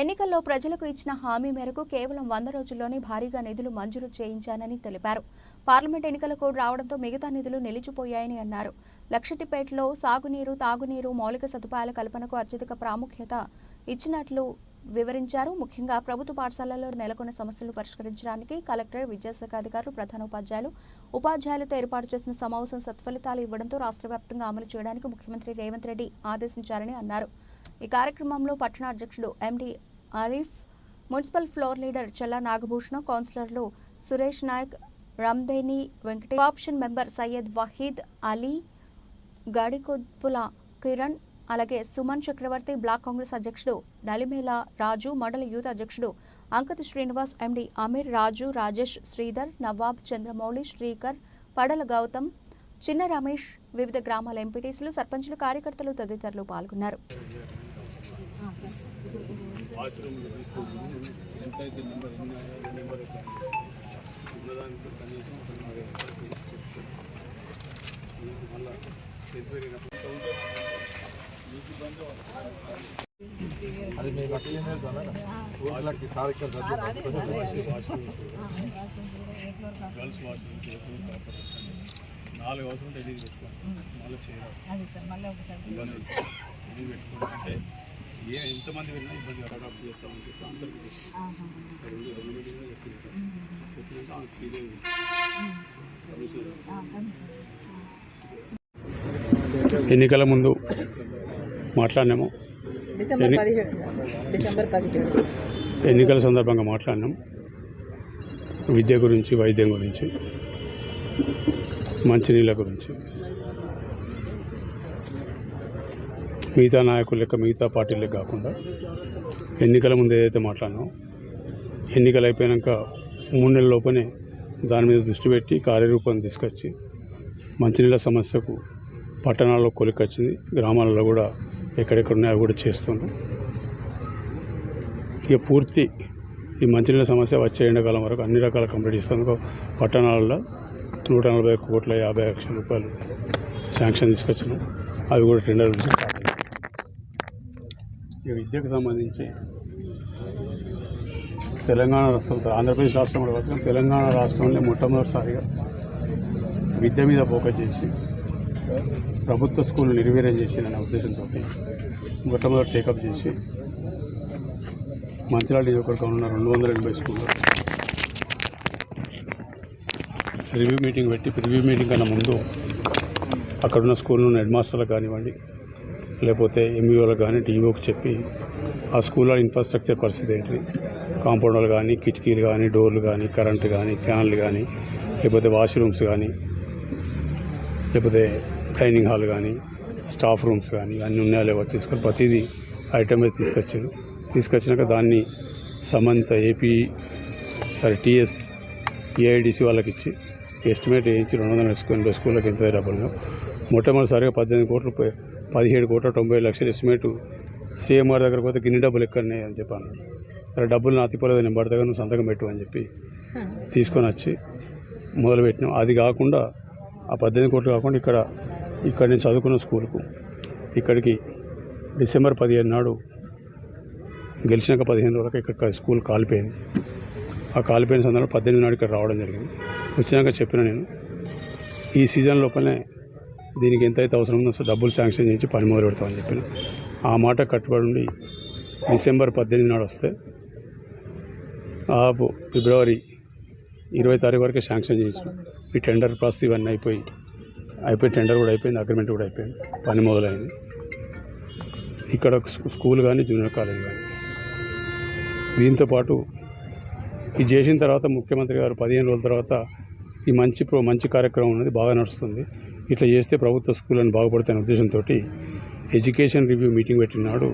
ఎన్నికల్లో ప్రజలకు ఇచ్చిన హామీ మేరకు కేవలం వంద రోజుల్లోనే భారీగా నిధులు మంజూరు చేయించానని తెలిపారు. పార్లమెంట్ ఎన్నికల కోడ్ రావడంతో మిగతా నిధులు నిలిచిపోయాయని అన్నారు. లక్షటిపేటలో సాగునీరు తాగునీరు మౌలిక సదుపాయాల కల్పనకు అత్యధిక ప్రాముఖ్యత ఇచ్చినట్లు వివరించారు. ముఖ్యంగా ప్రభుత్వ పాఠశాలల్లో నెలకొన్న సమస్యలు పరిష్కరించడానికి కలెక్టర్ విద్యాశాఖ అధికారులు ప్రధానోపాధ్యాయులు ఉపాధ్యాయులతో ఏర్పాటు చేసిన సమావేశం సత్ఫలితాలు ఇవ్వడంతో రాష్ట్ర వ్యాప్తంగా అమలు చేయడానికి ముఖ్యమంత్రి రేవంత్ రెడ్డి ఆదేశించారని అన్నారు. ఈ కార్యక్రమంలో పట్టణ అధ్యక్షుడు MD Arif municipal floor leader Challa Nagabhushanam కౌన్సిలర్లు సురేష్ నాయక్ రమ్దేని వెంకటే ఆప్షన్ మెంబర్ సయ్యద్ వహీద్ అలీ గాడికొద్పుల కిరణ్ అలాగే సుమన్ చక్రవర్తి బ్లాక్ కాంగ్రెస్ అధ్యక్షుడు నలిమేల రాజు మండల యూత్ అధ్యక్షుడు అంకత్ శ్రీనివాస్ ఎండి అమీర్ రాజు రాజేష్ శ్రీధర్ నవాబ్ చంద్రమౌళి శ్రీకర్ పడల గౌతమ్ చిన్న రమేష్ వివిధ గ్రామాల ఎంపీటీసీలు సర్పంచులు కార్యకర్తలు తదితరులు పాల్గొన్నారు. వాష్రూమ్ అది మేము అట్లా ఏం చేస్తాం రోజులకి సార్ వాష్రూమ్ గర్ల్స్ నాలుగు అవసరం ఉంటే ఇది పెట్టుకోండి మళ్ళీ చేయాలి సార్ మళ్ళీ ఒకసారి ఇబ్బంది ఇది అంటే ఏ ఎంతమంది వెళ్ళినా ఇబ్బంది అడాప్ట్ చేస్తామని చెప్పి అందరికీ చెప్పినాక స్పీడ్ ఎన్నికల ముందు మాట్లాడినాము. ఎన్నికల సందర్భంగా మాట్లాడినాం. విద్య గురించి వైద్యం గురించి మంచినీళ్ళ గురించి. మిగతా నాయకుల లెక్క మిగతా పార్టీలే కాకుండా ఎన్నికల ముందు ఏదైతే మాట్లాడినామో ఎన్నికలు అయిపోయాక మూడు నెలల లోపనే దాని మీద దృష్టి పెట్టి కార్యరూపం తీసుకొచ్చి మంచినీళ్ళ సమస్యకు పట్టణాల్లో కొలికొచ్చింది గ్రామాలలో కూడా ఎక్కడెక్కడ అవి కూడా చేస్తున్నాం. ఇక పూర్తి ఈ మంచినీళ్ళ సమస్య వచ్చే ఎండాకాలం వరకు అన్ని రకాల కంప్లీట్ ఇస్తాను పట్టణాలలో నూట నలభై కోట్ల యాభై లక్షల రూపాయలు శాంక్షన్ తీసుకొచ్చినాం. అవి కూడా టెండర్ ఇక విద్యకు సంబంధించి తెలంగాణ రాష్ట్రం ఆంధ్రప్రదేశ్ రాష్ట్రం కూడా తెలంగాణ రాష్ట్రంలో మొట్టమొదటిసారిగా విద్య మీద ఫోకస్ చేసి ప్రభుత్వ స్కూళ్ళు నిర్వీర్యం చేసిన ఉద్దేశంతో మొట్టమొదటి టేకప్ చేసి మంచిరాల నియోజకవర్గంలో ఉన్న రెండు వందల ఎనభై స్కూల్లో రివ్యూ మీటింగ్ పెట్టి రివ్యూ మీటింగ్ కన్నా ముందు అక్కడున్న స్కూల్లో ఉన్న హెడ్ మాస్టర్లకు కానివ్వండి లేకపోతే ఎంఈఓలకు కానీ డిఈఓకి చెప్పి ఆ స్కూల్లో ఇన్ఫ్రాస్ట్రక్చర్ పరిస్థితి ఏంటి? కాంపౌండర్లు కానీ కిటికీలు కానీ డోర్లు కానీ కరెంటు కానీ ఫ్యాన్లు కానీ లేకపోతే వాష్రూమ్స్ కానీ లేకపోతే డైనింగ్ హాల్ కానీ స్టాఫ్ రూమ్స్ కానీ అన్నీ ఉన్నాయో లేవో? తీసుకొని ప్రతిదీ ఐటమ్ మీద తీసుకొచ్చినాక దాన్ని సమంత ఏపీ సారీ టీఎస్ ఏఐడిసి వాళ్ళకి ఇచ్చి ఎస్టిమేట్ వేయించి రెండు వందల వేసుకొని స్కూళ్ళకి ఎంత డబ్బులు మొట్టమొదటిసారిగా పద్దెనిమిది కోట్లు పదిహేడు కోట్ల తొంభై లక్షల ఎస్టిమేట్ సీఎంఆర్ దగ్గర పోతే గిన్ని డబ్బులు ఎక్కడన్నాయి అని చెప్పాను. అలా డబ్బులు నా తిప్పలేదు నేను దగ్గర నువ్వు సంతకం పెట్టు అని చెప్పి తీసుకొని వచ్చి మొదలుపెట్టినాం. అది కాకుండా ఆ పద్దెనిమిది కోట్లు కాకుండా ఇక్కడ ఇక్కడ నేను చదువుకున్న స్కూల్కు ఇక్కడికి డిసెంబర్ పదిహేను నాడు గెలిచినాక పదిహేను రోజులకు ఇక్కడ స్కూల్ కాలిపోయింది. ఆ కాలిపోయిన సందర్భం పద్దెనిమిది నాడు ఇక్కడ రావడం జరిగింది. వచ్చినాక చెప్పిన నేను ఈ సీజన్ లోపలనే దీనికి ఎంతైతే అవసరం ఉందో డబ్బులు శాంక్షన్ చేసి పని మొదలు పెడతామని చెప్పిన. ఆ మాట కట్టుబడి ఉండి డిసెంబర్ పద్దెనిమిది నాడు వస్తే ఆపు ఫిబ్రవరి ఇరవై తారీఖు వరకే శాంక్షన్ చేయించిన ఈ టెండర్ ప్రాసెస్ ఇవన్నీ అయిపోయి అయిపోయి టెండర్ కూడా అయిపోయింది అగ్రిమెంట్ కూడా అయిపోయింది పని మొదలైంది. ఇక్కడ స్కూల్ కానీ జూనియర్ కాలేజ్ కానీ. దీంతో పాటు ఇది చేసిన తర్వాత ముఖ్యమంత్రి గారు పదిహేను రోజుల తర్వాత ఈ మంచి ప్రో మంచి కార్యక్రమం ఉన్నది బాగా నడుస్తుంది. ఇట్లా చేస్తే ప్రభుత్వ స్కూళ్ళని బాగుపడతాయి ఉద్దేశంతో ఎడ్యుకేషన్ రివ్యూ మీటింగ్ పెట్టినాడు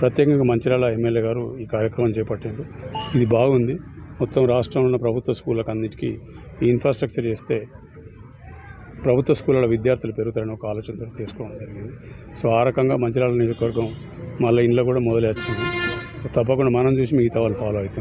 ప్రత్యేకంగా మంచిర్యాల ఎమ్మెల్యే గారు ఈ కార్యక్రమం చేపట్టారు. ఇది బాగుంది. మొత్తం రాష్ట్రంలో ఉన్న ప్రభుత్వ స్కూళ్ళకి అన్నిటికీ ఈ ఇన్ఫ్రాస్ట్రక్చర్ చేస్తే ప్రభుత్వ స్కూళ్ళ విద్యార్థులు పెరుగుతారని ఒక ఆలోచనతో తీసుకోవడం జరిగింది. సో ఆ రకంగా మంచిర్యాల నియోజకవర్గం మళ్ళీ ఇంట్లో కూడా మొదలెచ్చింది తప్పకుండా మనం చూసి మిగతా వాళ్ళు ఫాలో అవుతుంది